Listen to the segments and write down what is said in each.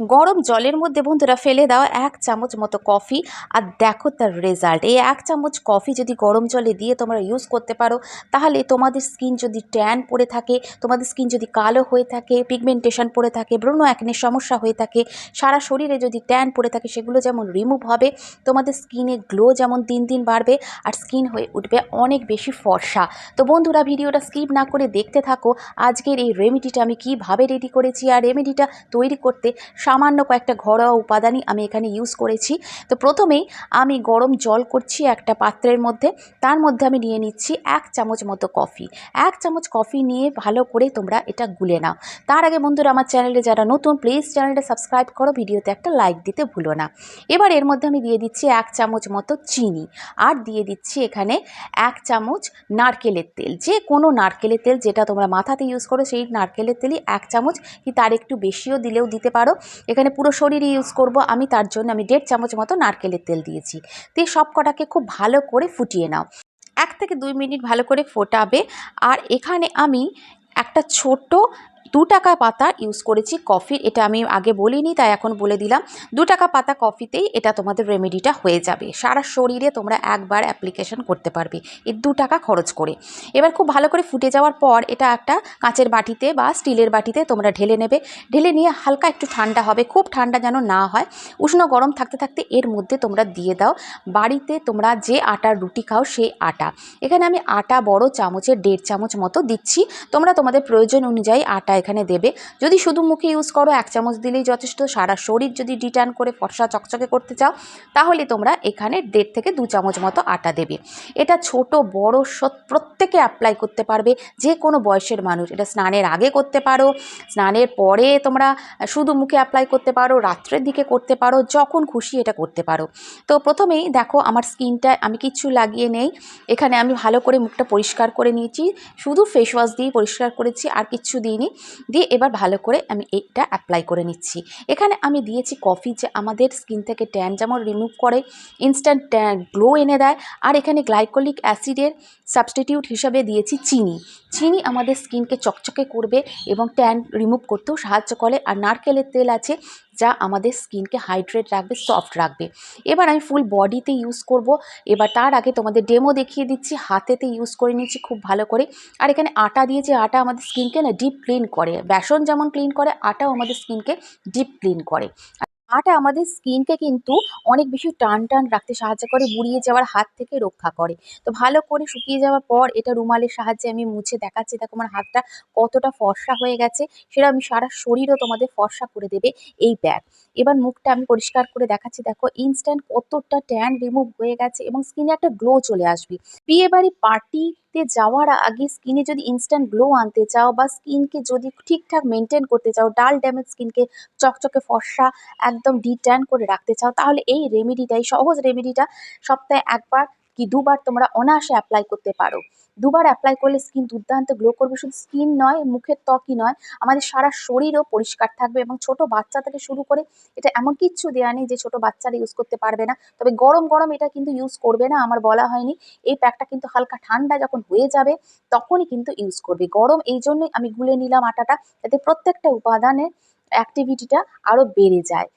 গরম জলের মধ্যে বন্ধুরা ফেলে দাও এক চামচ মতো কফি আর দেখো তার রেজাল্ট এই এক চামচ কফি যদি গরম জলে দিয়ে তোমরা ইউজ করতে পারো, তাহলে তোমাদের স্কিন যদি ট্যান পড়ে থাকে, তোমাদের স্কিন যদি কালো হয়ে থাকে পিগমেন্টেশন পড়ে থাকে, ব্রণ একনের সমস্যা হয়ে থাকে, সারা শরীরে যদি ট্যান পড়ে থাকে, সেগুলো যেমন রিমুভ হবে, তোমাদের স্কিনে গ্লো যেমন দিন দিন বাড়বে আর স্কিন হয়ে উঠবে অনেক বেশি ফর্সা। তো বন্ধুরা, ভিডিওটা স্কিপ না করে দেখতে থাকো, আজকের এই রেমেডিটা আমি কীভাবে রেডি করেছি আর রেমেডিটা তৈরি করতে সামান্য কয়েকটা ঘরোয়া উপাদানই আমি এখানে ইউজ করেছি। তো প্রথমেই আমি গরম জল করছি একটা পাত্রের মধ্যে, তার মধ্যে আমি নিয়ে নিচ্ছি এক চামচ মতো কফি। এক চামচ কফি নিয়ে ভালো করে তোমরা এটা গুলে নাও। তার আগে বন্ধুরা, আমার চ্যানেলে যারা নতুন প্লিজ চ্যানেলটা সাবস্ক্রাইব করো, ভিডিওতে একটা লাইক দিতে ভুলো না। এবার এর মধ্যে আমি দিয়ে দিচ্ছি এক চামচ মতো চিনি আর দিয়ে দিচ্ছি এখানে এক চামচ নারকেলের তেল। যে কোনো নারকেলের তেল যেটা তোমরা মাথাতে ইউজ করো, সেই নারকেলের তেলই এক চামচ, কি তার একটু বেশিও দিলেও দিতে পারো। এখানে পুরো শরীরই ইউজ করব। আমি তার জন্য আমি দেড় চামচ মতো নারকেলের তেল দিয়েছি। দিয়ে সব কটাকে খুব ভালো করে ফুটিয়ে নাও। এক থেকে দুই মিনিট ভালো করে ফোটাবে। আর এখানে আমি একটা ছোট দু টাকা পাতা ইউজ করেছি কফির এটা আমি আগে বলিনি, তাই এখন বলে দিলাম। দু টাকা পাতা কফিতেই এটা তোমাদের রেমেডিটা হয়ে যাবে। সারা শরীরে তোমরা একবার অ্যাপ্লিকেশন করতে পারবে এই দু টাকা খরচ করে। এবার খুব ভালো করে ফুটে যাওয়ার পর এটা একটা কাঁচের বাটিতে বা স্টিলের বাটিতে তোমরা ঢেলে নেবে। ঢেলে নিয়ে হালকা একটু ঠান্ডা হবে, খুব ঠান্ডা যেন না হয়। উষ্ণ গরম থাকতে থাকতে এর মধ্যে তোমরা দিয়ে দাও। বাড়িতে তোমরা যে আটার রুটি খাও সেই আটা। এখানে আমি আটা বড় চামচের দেড় চামচ মতো দিচ্ছি। তোমরা তোমাদের প্রয়োজন অনুযায়ী আটা এখানে দেবে। যদি শুধু মুখে ইউজ করো, এক চামচ দিলেই যথেষ্ট। সারা শরীর যদি ডিটার্ন করে ফর্সা চকচকে করতে চাও, তাহলে তোমরা এখানে দেড় থেকে দু চামচ মতো আটা দেবে। এটা ছোট, বড় প্রত্যেকে অ্যাপ্লাই করতে পারবে। যে কোনো বয়সের মানুষ। এটা স্নানের আগে করতে পারো। স্নানের পরে তোমরা শুধু মুখে অ্যাপ্লাই করতে পারো, রাত্রের দিকে করতে পারো, যখন খুশি এটা করতে পারো। তো প্রথমেই দেখো আমার স্কিনটায় আমি কিচ্ছু লাগিয়ে নেই। এখানে আমি ভালো করে মুখটা পরিষ্কার করে নিয়েছি। শুধু ফেস ওয়াশ দিয়ে পরিষ্কার করেছি, আর কিচ্ছু দিইনি। দিয়ে এবার ভালো করে আমি এটা অ্যাপ্লাই করে নিচ্ছি। এখানে আমি দিয়েছি কফি যে আমাদের স্কিন থেকে ট্যান যেমন রিমুভ করে ইনস্ট্যান্ট ট্যান গ্লো এনে দেয়, আর এখানে গ্লাইকোলিক অ্যাসিডের সাবস্টিটিউট হিসাবে দিয়েছি চিনি। চিনি আমাদের স্কিনকে চকচকে করবে এবং ট্যান রিমুভ করতেও সাহায্য করে। আর নারকেলের তেল আছে যা আমাদের স্কিনকে হাইড্রেট রাখবে সফট রাখবে। এবার আমি ফুল বডিতে ইউজ করব। এবার তার আগে তোমাদের ডেমো দেখিয়ে দিচ্ছি, হাতেতে ইউজ করে নিচ্ছি খুব ভালো করে। আর এখানে আটা দিয়ে যে আটা আমাদের স্কিনকে না ডিপ ক্লিন করে, বেসন যেমন ক্লিন করে, আটাও আমাদের স্কিনকে ডিপ ক্লিন করে। আটা আমাদের স্কিনকে কিন্তু অনেক বেশি টান টান রাখতে সাহায্য করে, বুড়িয়ে যাওয়ার হাত থেকে রক্ষা করে। তো ভালো করে শুকিয়ে যাওয়ার পর এটা রুমালের সাহায্যে আমি মুছে দেখাচ্ছি। দেখো আমার হাতটা কতটা ফর্সা হয়ে গেছে, সেটা আমি সারা শরীরও তোমাদের ফর্সা করে দেবে এই ব্যাগ। এবার মুখটা আমি পরিষ্কার করে দেখাচ্ছি। দেখো ইনস্ট্যান্ট কতটা ট্যান রিমুভ হয়ে গেছে এবং স্কিনে একটা গ্লো চলে আসবে। বিয়ে বাড়ি পার্টিতে যাওয়ার আগে স্কিনে যদি ইনস্ট্যান্ট গ্লো আনতে চাও বা স্কিনকে যদি ঠিকঠাক মেনটেন করতে চাও, ডাল ড্যামেজ স্কিনকে চকচকে ফর্সা, একদম ডিট্যান করে রাখতে চাও, তাহলে এই রেমেডিটাই সহজ রেমেডিটা সপ্তাহে একবার কি দুবার তোমরা অনায়াসে অ্যাপ্লাই করতে পারো। দুবার অ্যাপ্লাই করলে স্কিন দুর্দান্ত গ্লো করবে। শুধু স্কিন নয়, মুখের ত্বকই নয়, আমাদের সারা শরীরও পরিষ্কার থাকবে এবং ছোট বাচ্চা থেকে শুরু করে এটা এমন কিচ্ছু দেওয়া নেই যে ছোট বাচ্চারা ইউজ করতে পারবে না। তবে গরম গরম এটা কিন্তু ইউজ করবে না, আমার বলা হয়নি। এই প্যাকটা কিন্তু হালকা ঠান্ডা যখন হয়ে যাবে, তখনই কিন্তু ইউজ করবে। গরম এই জন্যই আমি গুলে নিলাম আটাটা, যাতে প্রত্যেকটা উপাদানের অ্যাক্টিভিটিটা আরও বেড়ে যায়।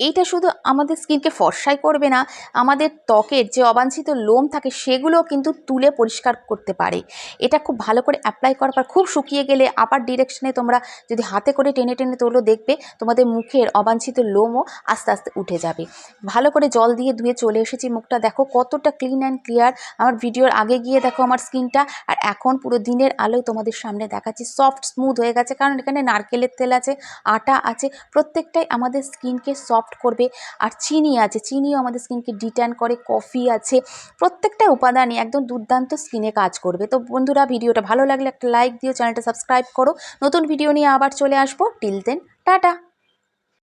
এইটা শুধু আমাদের স্কিনকে ফর্সাই করবে না, আমাদের ত্বকের যে অবাঞ্ছিত লোম থাকে সেগুলো কিন্তু তুলে পরিষ্কার করতে পারে। এটা খুব ভালো করে অ্যাপ্লাই করার পর খুব শুকিয়ে গেলে আবার ডিরেকশনে তোমরা যদি হাতে করে টেনে টেনে তোলো দেখবে তোমাদের মুখের অবাঞ্ছিত লোমও আস্তে আস্তে উঠে যাবে। ভালো করে জল দিয়ে ধুয়ে চলে এসেছি মুখটা। দেখো কতটা ক্লিন অ্যান্ড ক্লিয়ার আমার ভিডিওর আগে গিয়ে দেখো আমার স্কিনটা। আর এখন পুরো দিনের আলোয় তোমাদের সামনে দেখাচ্ছি। সফট স্মুথ হয়ে গেছে কারণ এখানে নারকেলের তেল আছে, আটা আছে। প্রত্যেকটাই আমাদের স্কিনকে সফট সফট করবে। আর চিনি আছে, চিনিও আমাদের স্কিনকে ডিটার্ন করে কফি আছে, প্রত্যেকটা উপাদানই একদম দুর্দান্ত স্কিনে কাজ করবে। তো বন্ধুরা, ভিডিওটা ভালো লাগলে একটা লাইক দিও চ্যানেলটা সাবস্ক্রাইব করো। নতুন ভিডিও নিয়ে আবার চলে আসব। Till then tata!